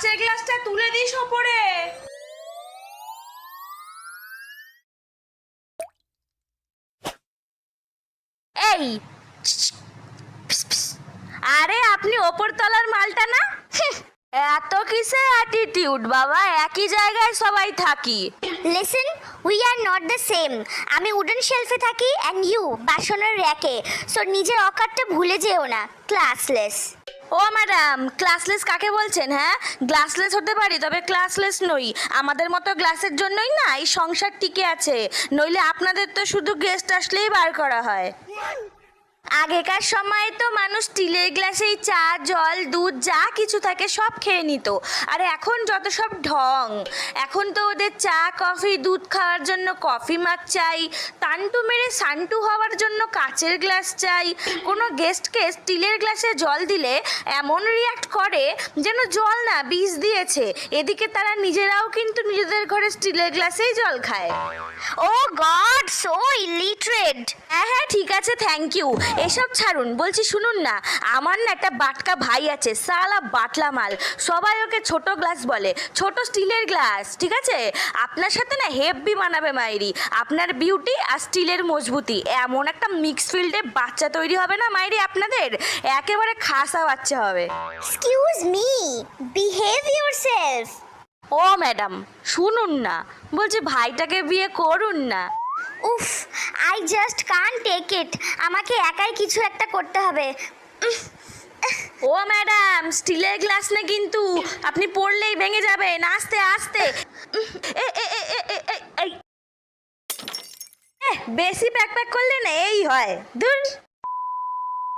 কাঁচের গ্লাসটা তুলে দিস ওপরে। এই আরে আপনি ওপর তলার মালটা না? এত কিসে অ্যাটিটিউড বাবা? একই জায়গায় সবাই থাকি। Listen we are not the same আমি উডেন শেলফে থাকি অ্যান্ড ইউ বাসনের র্যাকে সো নিজের অকারটা ভুলে যেও না ক্লাসলেস ও ম্যাডাম ক্লাসলেস কাকে বলছেন হ্যাঁ? গ্লাসলেস হতে পারি, তবে ক্লাসলেস নই। আমাদের মতো গ্লাসের জন্যই না এই সংসার টিকে আছে। নইলে আপনাদের তো শুধু গেস্ট আসলেই বার করা হয়। আগেকার সময়ে তো মানুষ স্টিলের গ্লাসেই চা, জল, দুধ, যা কিছু থাকে সব খেয়ে নিত। আর এখন যত সব ঢং, এখন তো ওদের চা, কফি, দুধ খাওয়ার জন্য কফি মাগ চাই টান্টু মেরে সান্টু হওয়ার জন্য কাচের গ্লাস চাই। কোনো গেস্টকে স্টিলের গ্লাসে জল দিলে এমন রিয়াক্ট করে যেন জল না বিষ দিয়েছে। এদিকে তারা নিজেরাও কিন্তু নিজেদের ঘরে স্টিলের গ্লাসেই জল খায়। ও গড সো ইলিটারেট হ্যাঁ হ্যাঁ ঠিক আছে থ্যাংক ইউ এসব ছাড়ুন বলছি শুনুন না। আমার না একটা বাটকা ভাই আছে সালা বাটলা মাল সবাই ওকে ছোট গ্লাস বলে ছোট স্টিলের গ্লাস ঠিক আছে? আপনার সাথে না হেভি মানাবে মাইরি। আপনার বিউটি আর স্টিলের মজবুতি। এমন একটা মিক্স ফিল্ডে বাচ্চা তৈরি হবে না মাইরি আপনাদের? একেবারে খাসা বাচ্চা হবে। এক্সকিউজ মি বিহেভ ইয়োরসেলফ ও ম্যাডাম শুনুন না। বলছি ভাইটাকে বিয়ে করুন না। উফ I just can take it আমাকে একাই কিছু একটা করতে হবে। ও ম্যাডাম, স্টিলের গ্লাস না কিন্তু। আপনি পড়লেই ভেঙে যাবেন আস্তে। আস্তে বেশি প্যাক প্যাক করলে না, এই হয়। দূর